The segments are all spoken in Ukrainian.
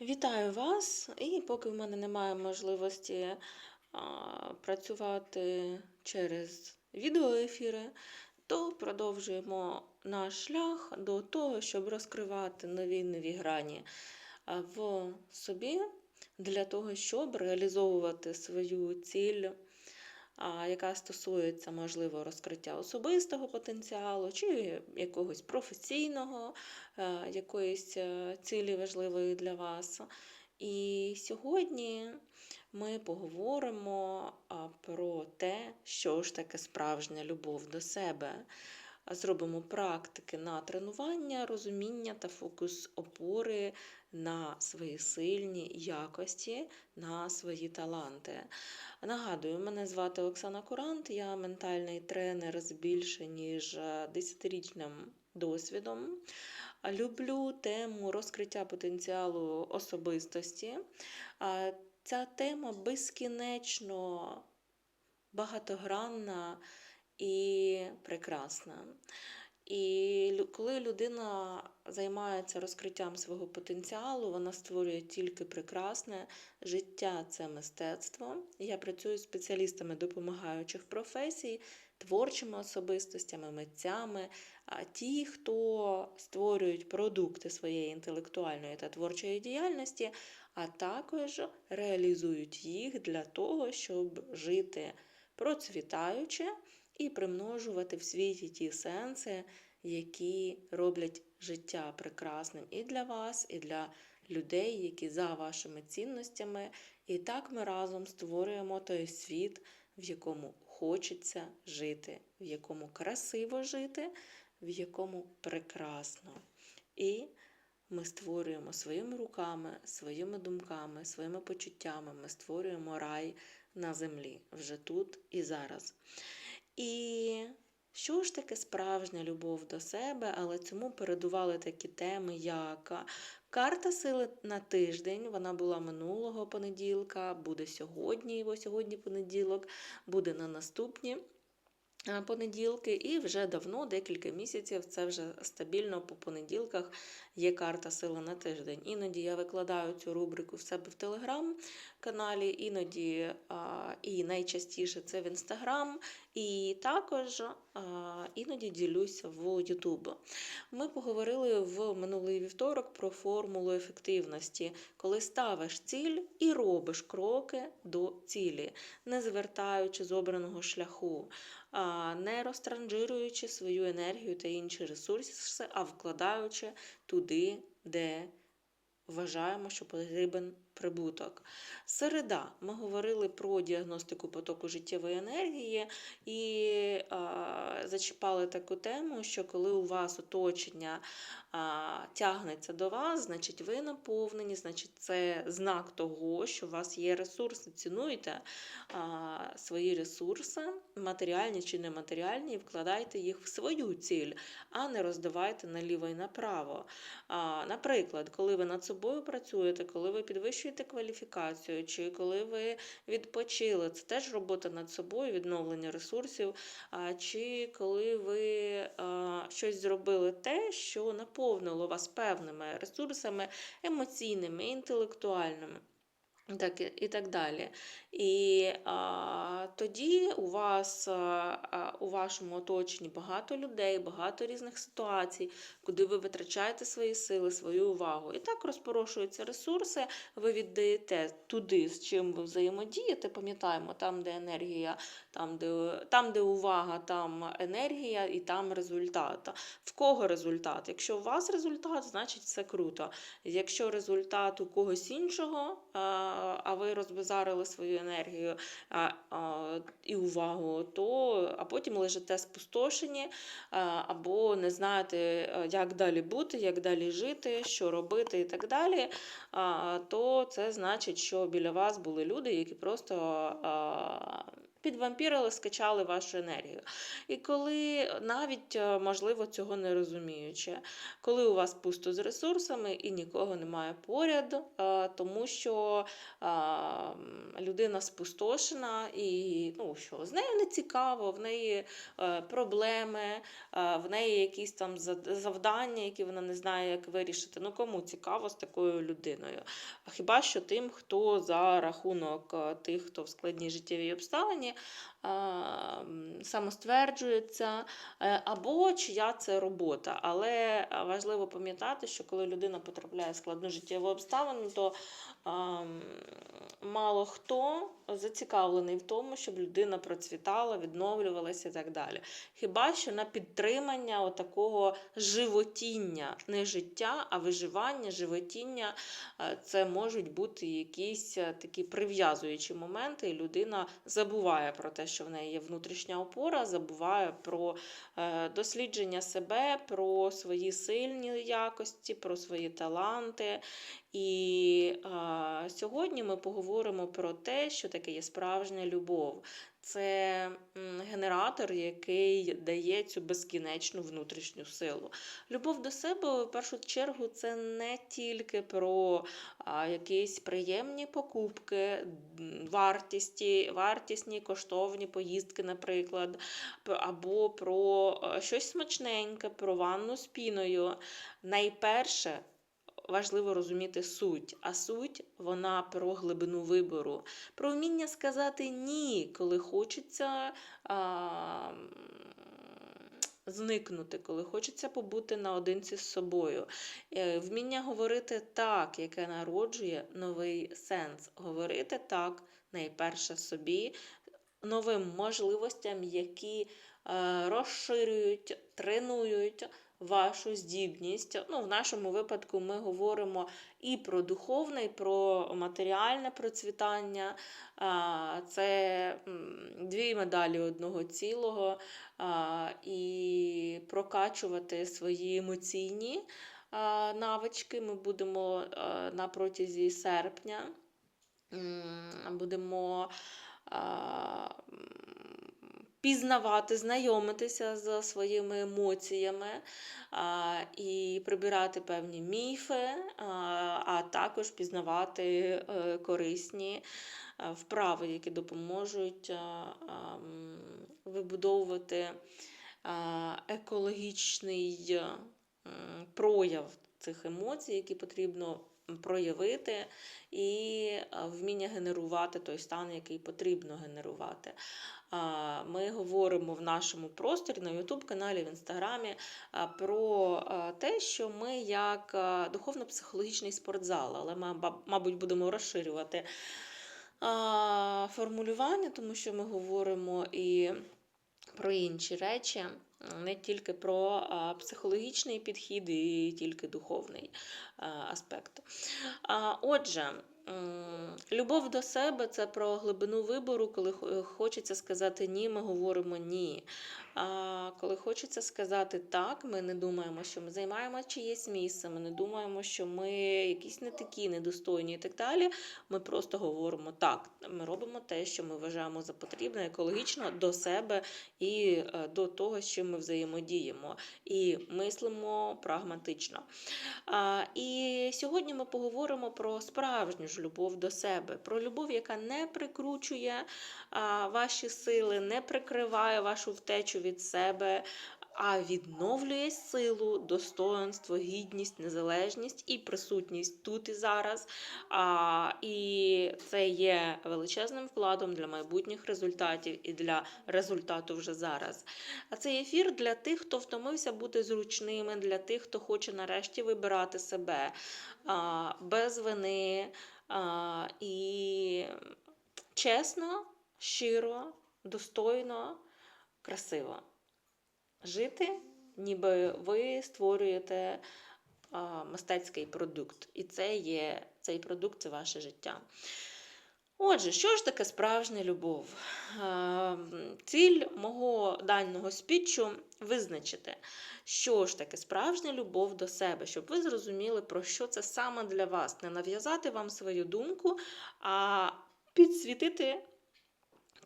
Вітаю вас! І поки в мене немає можливості працювати через відеоефіри, то продовжуємо наш шлях до того, щоб розкривати нові нові грані в собі для того, щоб реалізовувати свою ціль, яка стосується, можливо, розкриття особистого потенціалу чи якогось професійного, е, якоїсь е, цілі важливої для вас. І сьогодні ми поговоримо про те, що ж таке справжня любов до себе. Зробимо практики на тренування, розуміння та фокус опори на свої сильні якості, на свої таланти. Нагадую, мене звати Оксана Курант, я ментальний тренер з більше ніж е, 10-річним досвідом. Люблю тему розкриття потенціалу особистості. Ця тема безкінечно багатогранна і прекрасна. І коли людина займається розкриттям свого потенціалу, вона створює тільки прекрасне життя це мистецтво. Я працюю з спеціалістами допомагаючих професій, творчими особистостями, митцями, а ті, хто створюють продукти своєї інтелектуальної та творчої діяльності, а також реалізують їх для того, щоб жити процвітаюче і примножувати в світі ті сенси, які роблять життя прекрасним і для вас, і для людей, які за вашими цінностями. І так ми разом створюємо той світ, в якому хочеться жити, в якому красиво жити, в якому прекрасно. І ми створюємо своїми руками, своїми думками, своїми почуттями, ми створюємо рай на землі вже тут і зараз. І що ж таке справжня любов до себе, але цьому передували такі теми, як карта сили на тиждень. Вона була минулого понеділка, буде сьогодні, бо сьогодні понеділок, буде на наступні. Понеділки, і вже давно, декілька місяців, це вже стабільно по понеділках є карта сили на тиждень. Іноді я викладаю цю рубрику в себе в телеграм-каналі, іноді а, і найчастіше це в інстаграм, і також а, іноді ділюся в Ютуб. Ми поговорили в минулий вівторок про формулу ефективності, коли ставиш ціль і робиш кроки до цілі, не звертаючи з обраного шляху, не розтранжируючи свою енергію та інші ресурси, а вкладаючи туди, де вважаємо, що потрібен прибуток. Середа ми говорили про діагностику потоку життєвої енергії і а, зачіпали таку тему, що коли у вас оточення тягнеться до вас, значить ви наповнені, значить це знак того, що у вас є ресурси. Цінуйте а, свої ресурси, матеріальні чи нематеріальні, і вкладайте їх в свою ціль, а не роздавайте наліво і направо. А, Наприклад, коли ви над собою працюєте, коли ви підвищуєте кваліфікацію, чи коли ви відпочили, це теж робота над собою, відновлення ресурсів, а, чи коли ви а, щось зробили те, що наповнило вас певними ресурсами емоційними, інтелектуальними. Так, і- так далі. І а, тоді у вас а, у вашому оточенні багато людей, багато різних ситуацій, куди ви витрачаєте свої сили, свою увагу. І так розпорошуються ресурси, ви віддаєте туди, з чим ви взаємодієте. Пам'ятаємо, там, де енергія, там, де, там, де увага, там енергія і там результат. В кого результат? Якщо у вас результат, значить все круто. Якщо результат у когось іншого, а а ви розбазарили свою енергію і увагу, то а потім лежите спустошені, або не знаєте, як далі бути, як далі жити, що робити і так далі, то це значить, що біля вас були люди, які просто підвампірили, скачали вашу енергію. І коли навіть, е, можливо, цього не розуміючи, коли у вас пусто з ресурсами і нікого немає поряд, е, тому що е, людина спустошена і ну, що, з нею не цікаво, в неї проблеми, в неї якісь там завдання, які вона не знає, як вирішити. Ну кому цікаво з такою людиною? Хіба що тим, хто за рахунок тих, хто в складній життєвій обставині, м, самостверджується, е, або чия це робота. Але важливо пам'ятати, що коли людина потрапляє в складну життєву обставину, то мало хто зацікавлений в тому, щоб людина процвітала, відновлювалася і так далі. Хіба що на підтримання отакого животіння, не життя, а виживання, животіння, е, це можуть бути якісь е, такі прив'язуючі моменти, і людина забуває про те, що в неї є внутрішня опора, забуває про е, дослідження себе, про свої сильні якості, про свої таланти. І сьогодні ми поговоримо про те, що таке є справжня любов. Це генератор, який дає цю безкінечну внутрішню силу. Любов до себе, в першу чергу, це не тільки про якісь приємні покупки, вартісті, вартісні коштовні поїздки, наприклад, або про е, щось смачненьке, про ванну з піною. Найперше важливо розуміти суть. А суть вона про глибину вибору, про вміння сказати ні, коли хочеться. А, Зникнути, коли хочеться побути наодинці з собою. Е, Вміння говорити так, яке народжує новий сенс. Говорити так, найперше собі, новим можливостям, які е, розширюють, тренують вашу здібність. Ну, в нашому випадку ми говоримо і про духовне, і про матеріальне процвітання. Це дві медалі одного цілого. І прокачувати свої емоційні навички ми будемо на протязі серпня. Будемо пізнавати, знайомитися з своїми емоціями а, і прибирати певні міфи, а, а також пізнавати е, корисні е, вправи, які допоможуть а, а, вибудовувати екологічний е, прояв цих емоцій, які потрібно проявити, і е, вміння генерувати той стан, який потрібно генерувати. Ми говоримо в нашому просторі на YouTube каналі, в інстаграмі про те, що ми як духовно-психологічний спортзал, але ми, мабуть, будемо розширювати формулювання, тому що ми говоримо і про інші речі, не тільки про психологічний підхід і тільки духовний аспект. Отже, любов до себе це про глибину вибору, коли хочеться сказати ні, ми говоримо ні. А коли хочеться сказати так, ми не думаємо, що ми займаємо чиєсь місце, ми не думаємо, що ми якісь не такі, недостойні і так далі. Ми просто говоримо так. Ми робимо те, що ми вважаємо за потрібне, екологічно до себе і е, до того, чим ми взаємодіємо, і мислимо прагматично. І сьогодні ми поговоримо про справжню любов до себе, про любов, яка не прикручує ваші сили, не прикриває вашу втечу від себе. А відновлює силу, достоинство, гідність, незалежність і присутність тут і зараз. А, і це є величезним вкладом для майбутніх результатів і для результату вже зараз. А цей ефір для тих, хто втомився бути зручними, для тих, хто хоче нарешті вибирати себе а, без вини і чесно, щиро, достойно, красиво. Жити, ніби ви створюєте мистецький продукт. І це є цей продукт це ваше життя. Отже, що ж таке справжня любов? Е, Ціль мого даного спічу визначити, що ж таке справжня любов до себе, щоб ви зрозуміли, про що це саме для вас. Не нав'язати вам свою думку, а підсвітити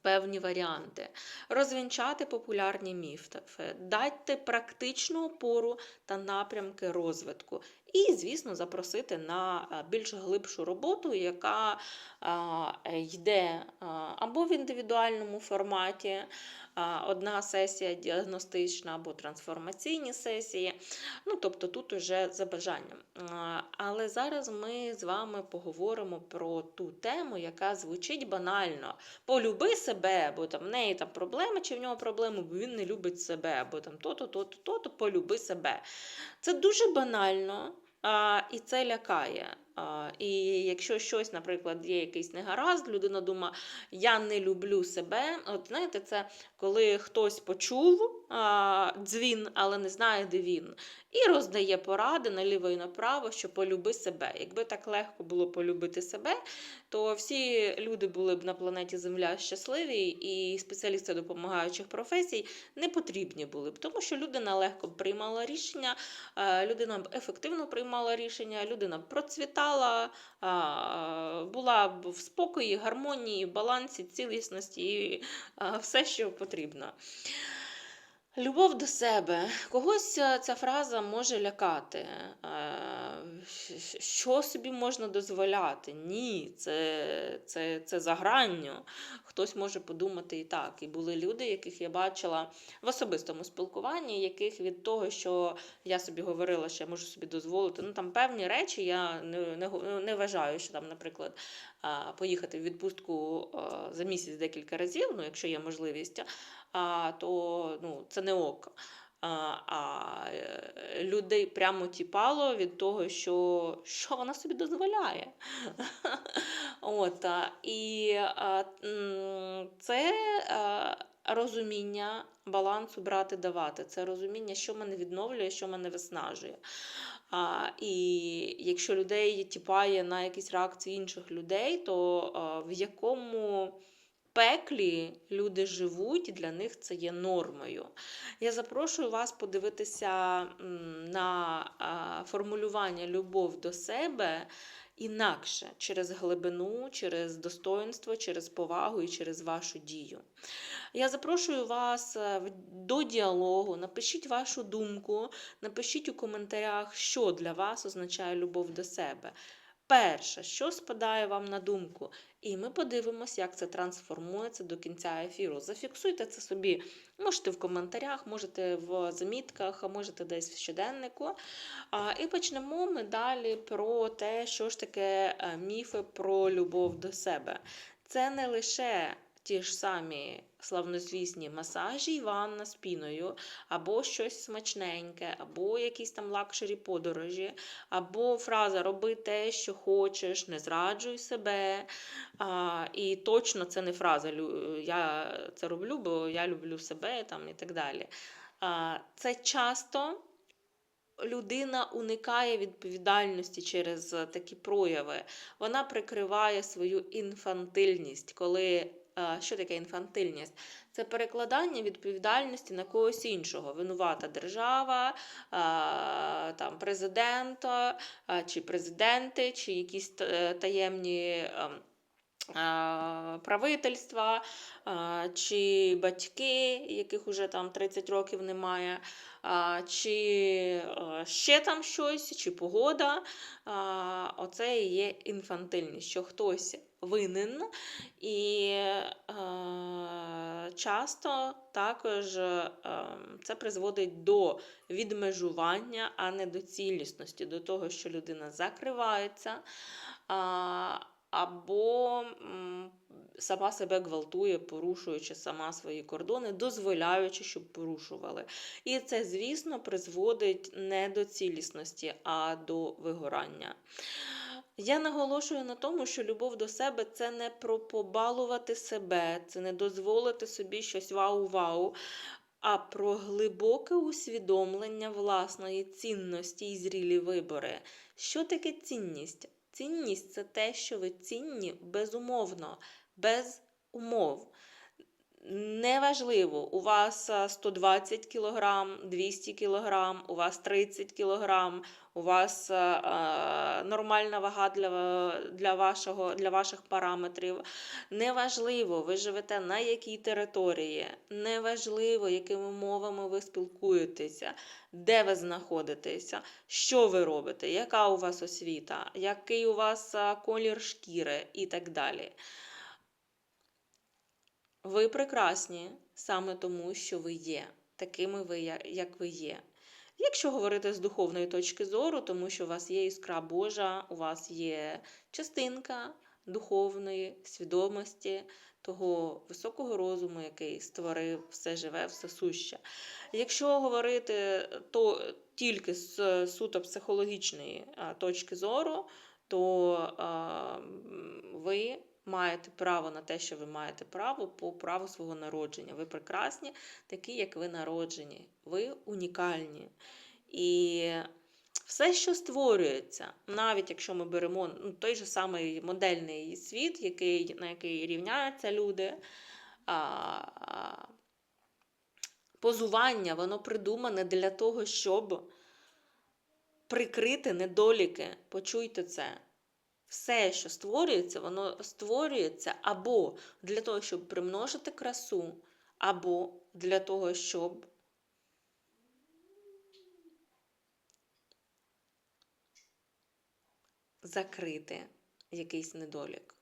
Певні варіанти, розвінчати популярні міфи, дати практичну опору та напрямки розвитку. І, звісно, запросити на більш глибшу роботу, яка а, йде а, або в індивідуальному форматі, одна сесія діагностична або трансформаційні сесії. Ну, тобто тут уже за бажанням. Але зараз ми з вами поговоримо про ту тему, яка звучить банально. Полюби себе, бо там в неї там проблеми, чи в нього проблеми, бо він не любить себе, або там то-то, то-то, то-то, полюби себе. Це дуже банально. І це лякає. І якщо щось, наприклад, є якийсь негаразд, людина думає, я не люблю себе. От знаєте, це коли хтось почув дзвін, але не знає, де він, і роздає поради наліво і направо, що полюби себе. Якби так легко було полюбити себе, то всі люди були б на планеті Земля щасливі, і спеціалісти допомагаючих професій не потрібні були б, тому що людина легко б приймала рішення, е, людина б ефективно приймала рішення, людина б процвітала, була б в спокої, гармонії, балансі, цілісності і все, що потрібно. Любов до себе. Когось е, ця фраза може лякати. Е, Що собі можна дозволяти? Ні, це, це, це за гранню. Хтось може подумати і так. І були люди, яких я бачила в особистому спілкуванні, яких від того, що я собі говорила, що я можу собі дозволити, ну там певні речі я не, не, не вважаю, що там, наприклад, поїхати в відпустку за місяць декілька разів, ну, якщо є можливість то ну, це не ок. А, е, людей прямо тіпало від того, що, що вона собі дозволяє. От, і це а, розуміння балансу брати давати. Це розуміння, що мене відновлює, що мене виснажує. А, і якщо людей тіпає на якісь реакції інших людей, то а, в якому пеклі люди живуть, для них це є нормою. Я запрошую вас подивитися на формулювання любов до себе інакше через глибину, через достоинство, через повагу і через вашу дію. Я запрошую вас е, до діалогу. Напишіть вашу думку, напишіть у коментарях, що для вас означає любов до себе. Перше, що спадає вам на думку, і ми подивимося, як це трансформується до кінця ефіру. Зафіксуйте це собі. Можете в коментарях, можете в замітках, можете десь в щоденнику. І почнемо ми далі про те, що ж таке е, міфи про любов до себе. Це не лише ті ж самі славнозвісні масажі і ванна з піною, або щось смачненьке, або якісь там лакшері подорожі, або фраза роби те, що хочеш, не зраджуй себе. А, і точно це не фраза я це роблю, бо я люблю себе там, і так далі. А, це часто людина уникає відповідальності через такі прояви. Вона прикриває свою інфантильність, коли. Е, Що таке інфантильність? Це перекладання відповідальності на когось іншого. Винувата держава, е, там, президент, е, чи президенти, чи якісь таємні ем, правительства, чи батьки, яких уже там 30 років немає, чи ще там щось, чи погода. Оце і є інфантильність, що хтось винен, і е, часто також е, це призводить до відмежування, а не до цілісності, до того, що людина закривається. а, Або сама себе гвалтує, порушуючи сама свої кордони, дозволяючи, щоб порушували. І це, звісно, призводить не до цілісності, а до вигорання. Я наголошую на тому, що любов до себе це не про побалувати себе, це не дозволити собі щось вау-вау, а про глибоке усвідомлення власної цінності і зрілі вибори. Що таке цінність? Цінність це те, що ви цінні безумовно, без умов. Неважливо, у вас 120 кг, 200 кг, у вас 30 кг, у вас а, а, нормальна вага для, для, вашого, для ваших параметрів. Неважливо, ви живете на якій території, неважливо, якими мовами ви спілкуєтеся, де ви знаходитеся, що ви робите, яка у вас освіта, який у вас колір шкіри і так далі. Ви прекрасні саме тому, що ви є, такими ви, як ви є. Якщо говорити з духовної точки зору, тому що у вас є іскра Божа, у вас є частинка духовної свідомості, того високого розуму, який створив все живе, все суще. Якщо говорити то тільки з суто психологічної точки зору, то ви маєте право на те, що ви маєте право по праву свого народження. Ви прекрасні, такі, як ви народжені. Ви унікальні. І все, що створюється, навіть якщо ми беремо ну, той же самий модельний світ, який, на який рівняються люди, а, позування, воно придумане для того, щоб прикрити недоліки. Почуйте це. Все, що створюється, воно створюється або для того, щоб примножити красу, або для того, щоб закрити якийсь недолік.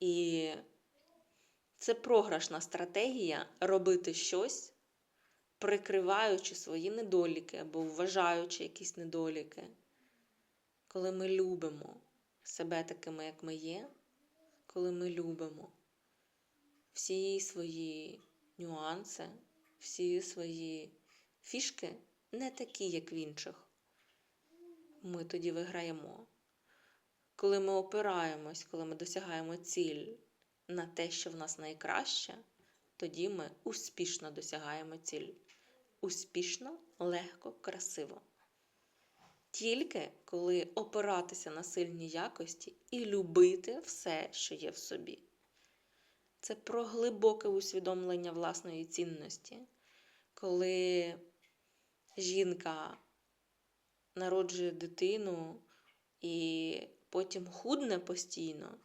І це програшна стратегія робити щось, прикриваючи свої недоліки або вважаючи якісь недоліки. Коли ми любимо себе такими, як ми є, коли ми любимо всі свої нюанси, всі свої фішки не такі, як в інших, ми тоді виграємо. Коли ми опираємось, коли ми досягаємо ціль на те, що в нас найкраще, тоді ми успішно досягаємо ціль. Успішно, легко, красиво. Тільки коли опиратися на сильні якості і любити все, що є в собі. Це про глибоке усвідомлення власної цінності, коли жінка народжує дитину і потім худне постійно,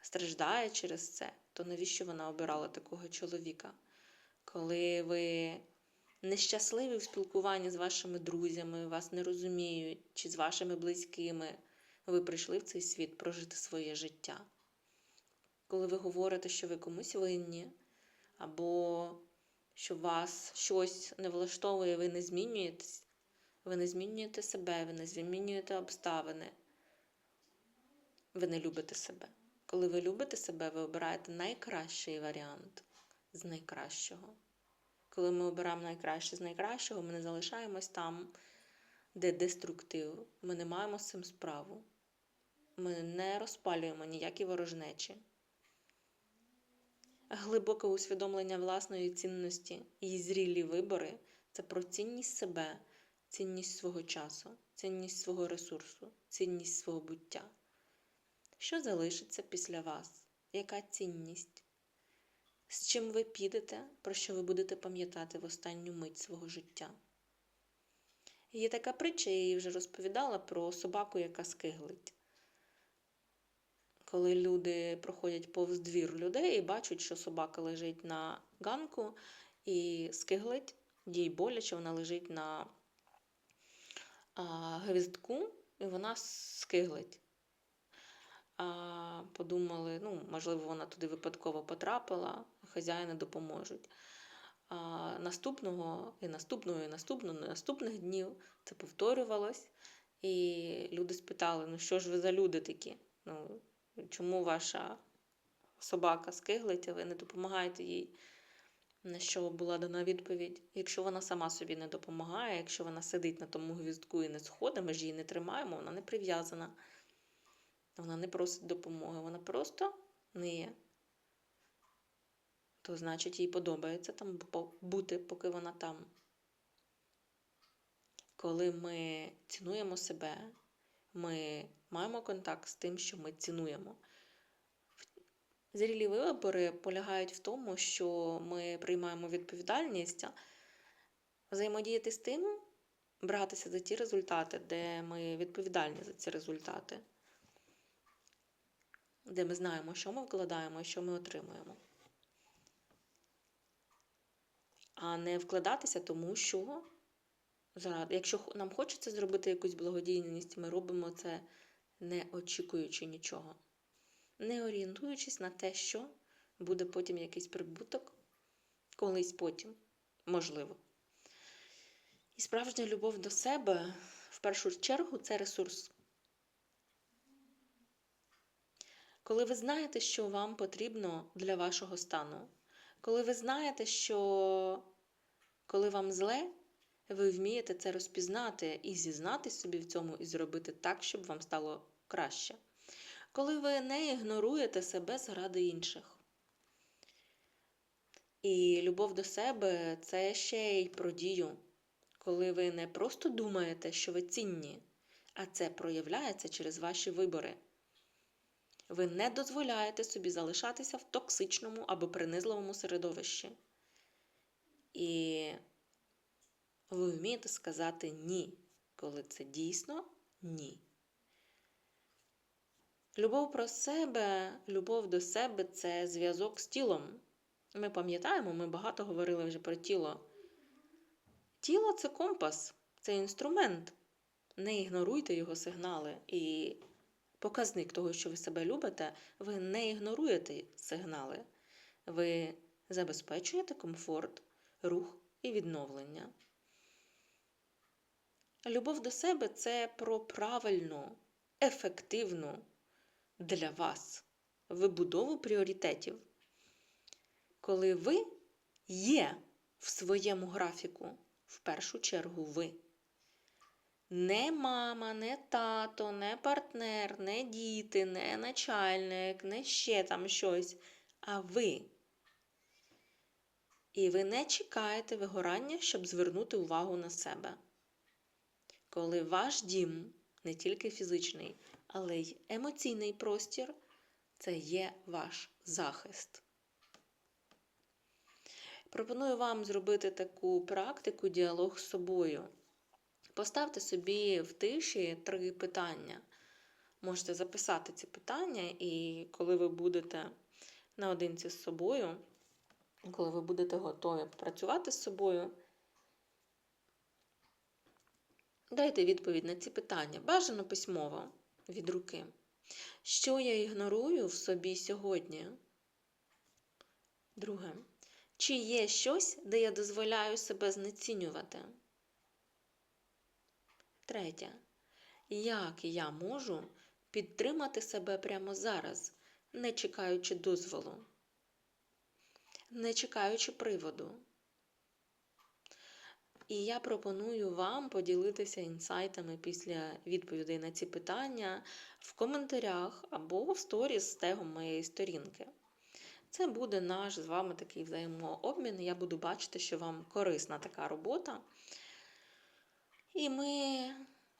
страждає через це, то навіщо вона обирала такого чоловіка? Коли ви нещасливі в спілкуванні з вашими друзями, вас не розуміють, чи з вашими близькими, ви прийшли в цей світ прожити своє життя. Коли ви говорите, що ви комусь винні, або що вас щось не влаштовує, ви не змінюєтесь, ви не змінюєте себе, ви не змінюєте обставини. Ви не любите себе. Коли ви любите себе, ви обираєте найкращий варіант з найкращого. Коли ми обираємо найкраще з найкращого, ми не залишаємось там, де деструктив. Ми не маємо з цим справу. Ми не розпалюємо ніякі ворожнечі. Глибоке усвідомлення власної цінності і зрілі вибори це про цінність себе, цінність свого часу, цінність свого ресурсу, цінність свого буття. Що залишиться після вас? Яка цінність? З чим ви підете, про що ви будете пам'ятати в останню мить свого життя? Є така притча, я її вже розповідала про собаку, яка скиглить. Коли люди проходять повз двір людей і бачать, що собака лежить на ганку і скиглить, їй боляче, вона лежить на а, гвіздку, і вона скиглить. А, подумали, ну, можливо, вона туди випадково потрапила, хазяїни допоможуть. А, наступного і наступного, і наступного, і наступних днів це повторювалось. І люди спитали: ну що ж ви за люди такі? Ну, чому ваша собака скиглить, а ви не допомагаєте їй? На що була дана відповідь: якщо вона сама собі не допомагає, якщо вона сидить на тому гвіздку і не сходить, ми ж її не тримаємо, вона не прив'язана. Вона не просить допомоги, вона просто не є. То значить, їй подобається там бути, поки вона там. Коли ми цінуємо себе, ми маємо контакт з тим, що ми цінуємо. Зрілі вибори полягають в тому, що ми приймаємо відповідальність взаємодіяти з тим, братися за ті результати, де ми відповідальні за ці результати, де ми знаємо, що ми вкладаємо і що ми отримуємо. А не вкладатися, тому що якщо нам хочеться зробити якусь благодійність, ми робимо це не очікуючи нічого, не орієнтуючись на те, що буде потім якийсь прибуток, колись потім, можливо. І справжня любов до себе в першу чергу це ресурс. Коли ви знаєте, що вам потрібно для вашого стану, коли ви знаєте, що коли вам зле, ви вмієте це розпізнати і зізнатись собі в цьому, і зробити так, щоб вам стало краще. Коли ви не ігноруєте себе заради інших. І любов до себе це ще й про дію. Коли ви не просто думаєте, що ви цінні, а це проявляється через ваші вибори. Ви не дозволяєте собі залишатися в токсичному або принизливому середовищі. І ви вмієте сказати ні, коли це дійсно ні. Любов про себе, любов до себе це зв'язок з тілом. Ми пам'ятаємо, ми багато говорили вже про тіло. Тіло це компас, це інструмент. Не ігноруйте його сигнали. І показник того, що ви себе любите, ви не ігноруєте сигнали. Ви забезпечуєте комфорт, рух і відновлення. Любов до себе це про правильну, ефективну для вас вибудову пріоритетів. Коли ви є в своєму графіку, в першу чергу ви. Не мама, не тато, не партнер, не діти, не начальник, не ще там щось, а ви. І ви не чекаєте вигорання, щоб звернути увагу на себе. Коли ваш дім не тільки фізичний, але й емоційний простір це є ваш захист. Пропоную вам зробити таку практику діалог з собою. Поставте собі в тиші три питання. Можете записати ці питання, і коли ви будете наодинці з собою, коли ви будете готові працювати з собою, дайте відповідь на ці питання. Бажано письмово від руки. Що я ігнорую в собі сьогодні? Друге. Чи є щось, де я дозволяю себе знецінювати? Третє. Як я можу підтримати себе прямо зараз, не чекаючи дозволу, не чекаючи приводу? І я пропоную вам поділитися інсайтами після відповідей на ці питання в коментарях або в сторіс з тегом моєї сторінки. Це буде наш з вами такий взаємообмін. Я буду бачити, що вам корисна така робота. І ми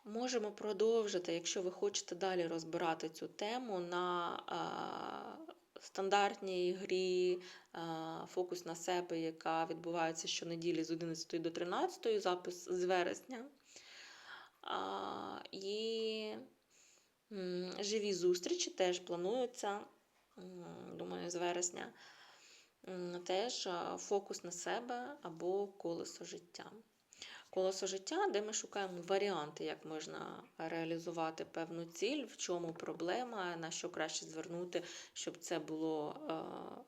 можемо продовжити, якщо ви хочете далі розбирати цю тему на стандартній грі Фокус на себе, яка відбувається щонеділі з 11 до 13, запис з вересня. І живі зустрічі теж плануються, думаю, з вересня. Теж фокус на себе або колесо життя колесо життя, де ми шукаємо варіанти, як можна реалізувати певну ціль, в чому проблема, на що краще звернути, щоб це було е,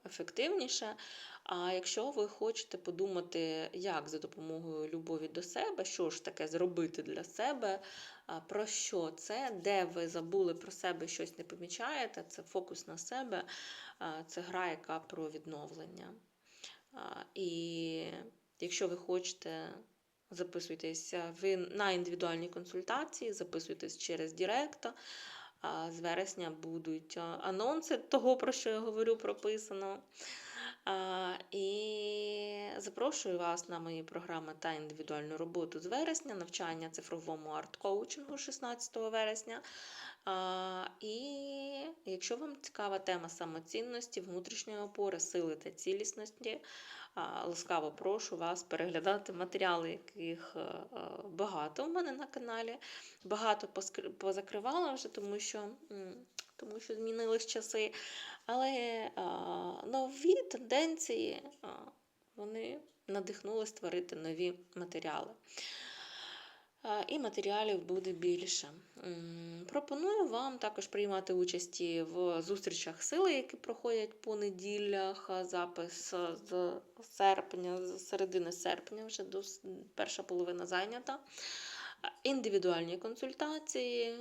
ефективніше. А якщо ви хочете подумати, як за допомогою любові до себе, що ж таке зробити для себе, про що це, де ви забули про себе щось не помічаєте, це фокус на себе, це гра, яка про відновлення. І якщо ви хочете записуйтеся ви на індивідуальні консультації, записуйтесь через Директа. З вересня будуть анонси того, про що я говорю, прописано. І запрошую вас на мої програми та індивідуальну роботу з вересня, навчання цифровому арт-коучингу 16 вересня. І Якщо вам цікава тема самоцінності, внутрішньої опори, сили та цілісності, ласкаво прошу вас переглядати матеріали, яких е, е, багато у мене на каналі. Багато позакривала вже, тому що, тому що змінились часи. Але нові тенденції вони надихнули створити нові матеріали. І матеріалів буде більше. Пропоную вам також приймати участь в зустрічах сили, які проходять по неділях. Запис з серпня, з середини серпня, вже до перша половина зайнята. Індивідуальні консультації.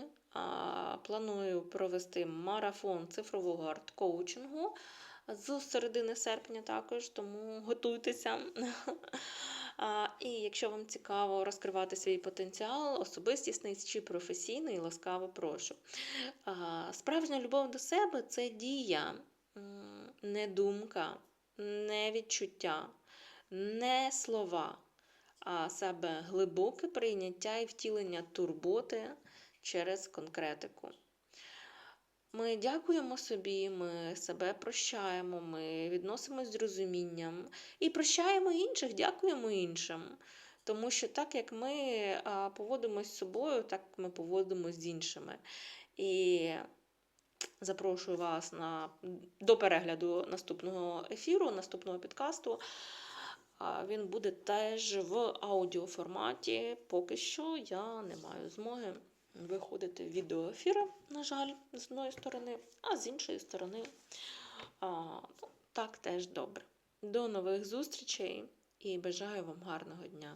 Планую провести марафон цифрового арт-коучингу з середини серпня також, тому готуйтеся. І якщо вам цікаво розкривати свій потенціал, особистісний чи професійний, ласкаво прошу. Справжня любов до себе це дія, не думка, не відчуття, не слова, а себе глибоке прийняття і втілення турботи через конкретику. Ми дякуємо собі, ми себе прощаємо, ми відносимось з розумінням і прощаємо інших, дякуємо іншим. Тому що так як ми а, поводимось з собою, так ми поводимось з іншими. І запрошую вас на, до перегляду наступного ефіру, наступного підкасту. Він буде теж в аудіоформаті. Поки що я не маю змоги виходити в відеоефіри, на жаль, з одної сторони, а з іншої сторони, а, ну, так теж добре. До нових зустрічей і бажаю вам гарного дня!